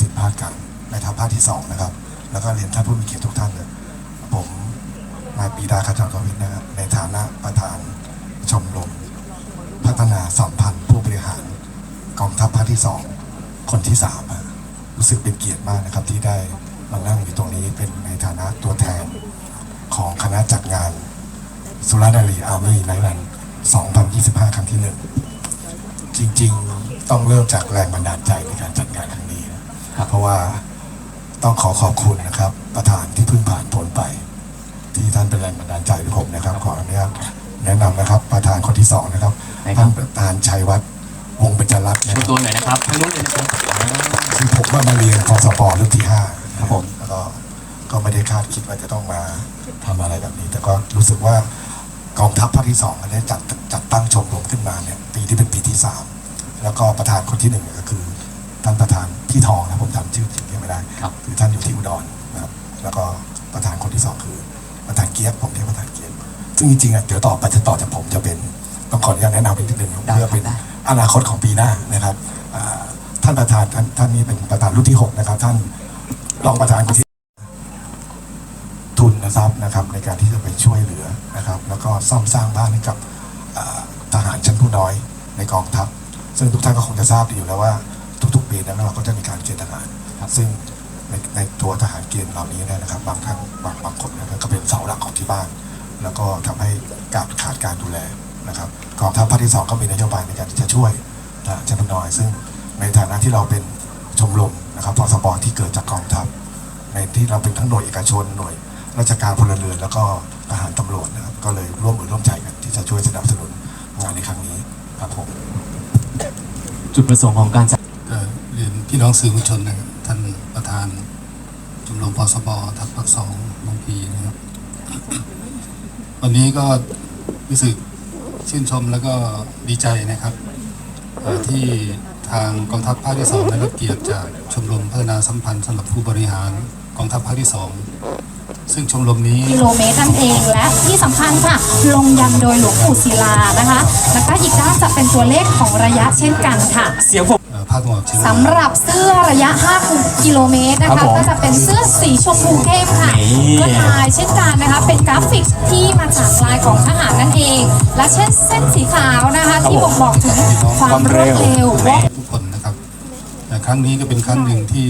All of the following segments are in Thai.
สิดพลาดกันในทางภาคที่ 2 นะครับ แล้วก็เรียนท่านผู้มีเกียรติทุกท่านเลยผมนายปีดาคาถากวินนะครับในฐานะประธานชมรมพัฒนาสัมพันธ์ผู้บริหารกองทัพภาคที่ 2 คนที่ 3 รู้สึกเป็นเกียรติมากนะครับที่ได้มานั่งอยู่ตรงนี้เป็นในฐานะตัวแทนของคณะจัดงานสุรานารีอาร์มี่ในท์รัน2025 ครั้งที่ 1 จริง ๆ ต้องเริ่มจากแรงบันดาลใจในการจัดงานครั้ง เพราะว่าต้องขอขอบคุณนะครับ ประธานที่เพิ่งผ่านผลไป ที่ท่านเป็นแรงบันดาลใจให้ผมนะครับ ขออนุญาตแนะนำนะครับ ประธานคนที่สองนะครับไหนครับ ท่านประธานชัยวัฒน์วงศ์เบญจรัตน์นะคดูรับตัวหน่อยนะครับทางนู้นเลยนะครับคือผมว่ามาเรียนพสปรุ่นที่ห้าครับผม แล้วก็ก็ไม่ได้คาดคิดว่าจะต้องมาทำอะไรแบบนี้ แต่ก็รู้สึกว่ากองทัพภาคที่สองอันนี้จัดจัดตั้งชมรมขึ้นมาเนี่ยปีที่เป็นปีที่สามแล้วก็ประธานคนที่หนึ่งก็คือท่านประธาน ที่ทองนะผมจำชื่อจริงๆไม่ได้ครับคือท่านอยู่ที่อุดรนะครับแล้วก็ประธานคนที่สองคือประธานเกียรติผมเรียกประธานเกียรติซึ่งจริงๆอะเดี๋ยวต่อไปจะต่อจากผมจะเป็นต้องขออนุญาตแนะนำเป็นนิดนึงได้เพื่อเป็นได้อนาคตของปีหน้านะครับอ่าท่านประธานท่านท่านนี้เป็นประธานรุ่นที่หกนะครับ ท่านรองประธานคนที่ทุนทรัพย์นะครับ ในการที่จะไปช่วยเหลือนะครับ แล้วก็ซ่อมสร้างบ้านให้กับอ่าทหารชั้นผู้น้อยในกองทัพซึ่งทุกท่านก็คงจะทราบดีอยู่แล้วว่าทุกๆ ปีนั้นเราก็จะมีการเกณฑ์ทหารซึ่งในในตัวทหารเกณฑ์เหล่านี้เนี่ยนะครับ บางท่านบางบางคนนะครับก็เป็นเสาหลักของที่บ้าน แล้วก็ทำให้การขาดการดูแลนะครับกองทัพภาคที่สองก็มีนโยบายในการที่จะช่วยทหารชั้นผู้น้อย ซึ่งในฐานะที่เราเป็นชมรมนะครับพสปที่เกิดจากกองทัพในที่เราเป็นทั้งหน่วยเอกชนหน่วย ราชการพลเรือนแล้วก็ทหารตำรวจนะครับก็เลยร่วมมือร่วมใจกันที่จะช่วยสนับสนุนงานในครั้งนี้ครับผมจุดประสงค์ของการจัดเอ่อเรียน พี่น้องสื่อมวลชนนะครับท่านประธานชมรมพสบทัพภาคสองบางพีนะครับ วันนี้ก็รู้สึกชื่นชมแล้วก็ดีใจนะครับที่ทางกองทัพภาคที่สองได้รับเกียรติจากชมรมพัฒนาสัมพันธ์สำหรับผู้บริหารกองทัพภาคที่สองซึ่งชมรมนี้กิโลเมตรนั่นเองและที่สำคัญค่ะ ลงยันโดยหลวงปู่ศิลานะคะ แล้วก็อีกด้านจะเป็นตัวเลขของระยะเช่นกันค่ะ เสียงผม ภาคตะวันออกเฉียงเหนือ สำหรับเสื้อระยะ 5 กิโลเมตรนะครัคะ บผมก็จะเป็นเสื้อสีชมพูเข้มค่ะนี่ ก็ลายเช่นกันนะคะ เป็นกราฟิกที่มาจากลายของทหารนั่นเอง และเช่นเส้นสีขาวนะคะ ที่บ่งบอกถึงความรวดเร็วทุกคนนะครับแต่ครั้งนี้ก็เป็นครั้งหนึ่งที่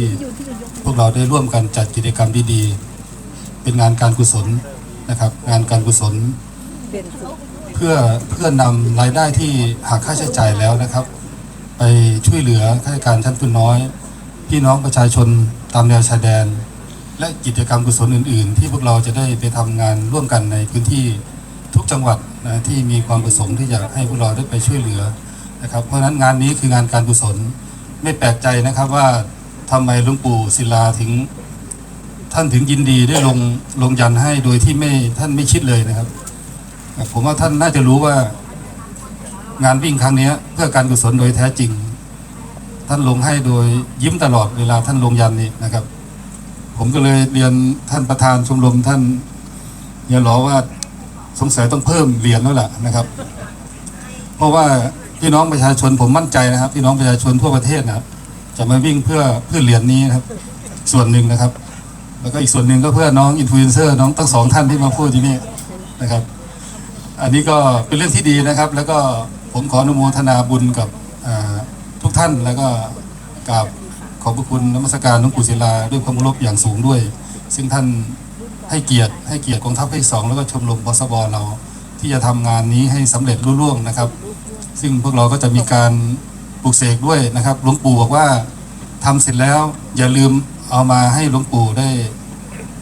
พวกเราได้ร่วมกันจัดกิจกรรมดีๆ เป็นงานการกุศลนะครับ งานการกุศล เพื่อเพื่อนำรายได้ที่หักค่าใช้จ่ายแล้วนะครับ ไปช่วยเหลือข้าราชการชั้นผู้น้อย พี่น้องประชาชนตามแนวชายแดน และกิจกรรมกุศลอื่น ๆ ที่พวกเราจะได้ไปทำงานร่วมกันในพื้นที่ทุกจังหวัดนะที่มีความประสงค์ที่จะให้พวกเราได้ไปช่วยเหลือนะครับ เพราะฉะนั้นงานนี้คืองานการกุศลไม่แปลกใจนะครับว่าทำไมหลวงปู่ศิลาถึง ท่านถึงยินดีได้ลงลงยันให้โดยที่ไม่ท่านไม่คิดเลยนะครับ ผมว่าท่านน่าจะรู้ว่า งานวิ่งครั้งนี้เพื่อการกุศลโดยแท้จริง ท่านลงให้โดยยิ้มตลอดเวลาท่านลงยันนี่นะครับ ผมก็เลยเรียนท่านประธานชมรมท่านเฮียหลอว่าสงสัยต้องเพิ่มเหรียญแล้วล่ะนะครับ เพราะว่าพี่น้องประชาชนผมมั่นใจนะครับ พี่น้องประชาชนทั่วประเทศนะครับจะมาวิ่งเพื่อเพื่อเหรียญนี้นะครับ ส่วนหนึ่งนะครับ แล้วก็อีกส่วนหนึ่งก็เพื่อน้องอินฟลูเอนเซอร์น้องทั้งสองท่านที่มาพูดที่นี่นะครับ อันนี้ก็เป็นเรื่องที่ดีนะครับ แล้วก็ ผมขออนุโมทนาบุญกับทุกท่านแล้วก็กราบขอบพระคุณนมัสการหลวงปู่ศิลาด้วยความเคารพอย่างสูงด้วย ซึ่งท่านให้เกียรติให้เกียรติกองทัพภาคสองแล้วก็ชมรมบสบเราที่จะทำงานนี้ให้สำเร็จรุ่ร่วงนะครับ ซึ่งพวกเราก็จะมีการปลูกเสกด้วยนะครับหลวงปู่บอกว่าทำเสร็จแล้วอย่าลืมเอามาให้หลวงปู่ได้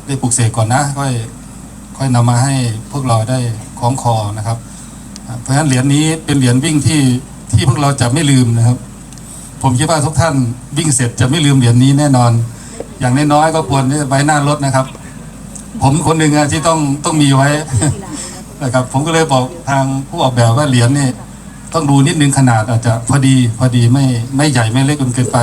ได้ปลูกเสกก่อนนะค่อยค่อยนำมาให้พวกเราได้คล้องคอนะครับ เพราะฉะนั้นเหรียญนี้เป็นเหรียญวิ่งที่ที่พวกเราจะไม่ลืมนะครับ ผมคิดว่าทุกท่านวิ่งเสร็จจะไม่ลืมเหรียญนี้แน่นอน อย่างน้อยๆก็ควรที่จะไว้หน้ารถนะครับ ผมคนหนึ่งอะที่ต้องต้องมีไว้นะครับ ผมก็เลยบอกทางผู้ออกแบบว่าเหรียญนี่ต้องดูนิดนึงขนาดอาจจะพอดีพอดีไม่ไม่ใหญ่ไม่เล็กจนเกินไป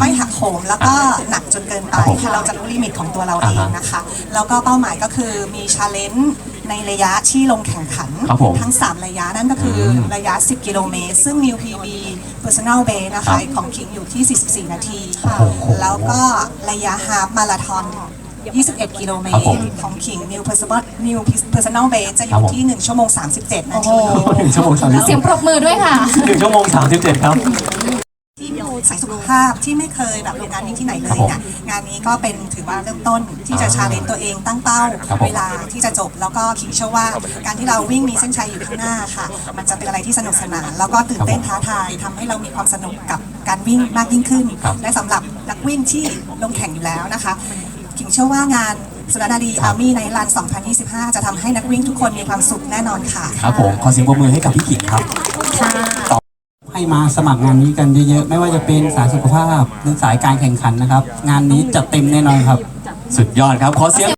ไม่หักโหมแล้วก็หนักจนเกินไปคือเราจะรู้ลิมิตของตัวเราเองนะคะ แล้วก็เป้าหมายก็คือมีชาเลนจ์ในระยะที่ลงแข่งขัน ครับผมทั้ง 3 ระยะนั่นก็คืออระยะ 10 กิโลเมตร ซึ่ง New PB Personal Base นะคะ ของคิงอยู่ที่ 44 นาที แล้วก็ระยะฮา f มาราธอน21 กิโลเมครัตบผมรของคิง New Personal New Personal Base จะอครัยู่บผมที่ 1 ชั่วโมง 37 นาโอ้โหทีหนึ่งชั่วโมงสามสิบเสียงปรบมือด้วยค่ะหนึ่งชั่วโมงสามสิบเจ็ดครับที่ สายสุขภาพที่ไม่เคยแบบลงงานนี้ที่ไหนเลครับยผมเนี่ยงานนี้ก็เป็นถือว่าเริ่มต้นที่จะชาเลนจ์ตัวเองตั้งเป้าครับผมเวลาที่จะจบ แล้วก็คิดเชื่อว่าการที่เราวิ่งมีเส้นชัยอยู่ข้างหน้าค่ะ มันจะเป็นอะไรที่สนุกสนาน แล้วก็ตื่นเต้นท้าทายทำให้เรามีความสนุกกับการวิ่งมากยิ่งขึ้นครับและสำหรับนักวิ่งที่ลงแข่งอยู่แล้วนะคะคิงเชื่อว่างานสุรนารีอาร์มี่ในรัน 2025 จะทำให้นักวิ่งทุกคนมีความสุขแน่นอนค่ะ ครับผม ขอเสียงปรบมือให้กับพี่กิ่งครับ ให้มาสมัครงานนี้กันเยอะๆ ไม่ว่าจะเป็นสายสุขภาพหรือสายการแข่งขันนะครับ งานนี้จัดเต็มแน่นอนครับ สุดยอดครับขอเสียง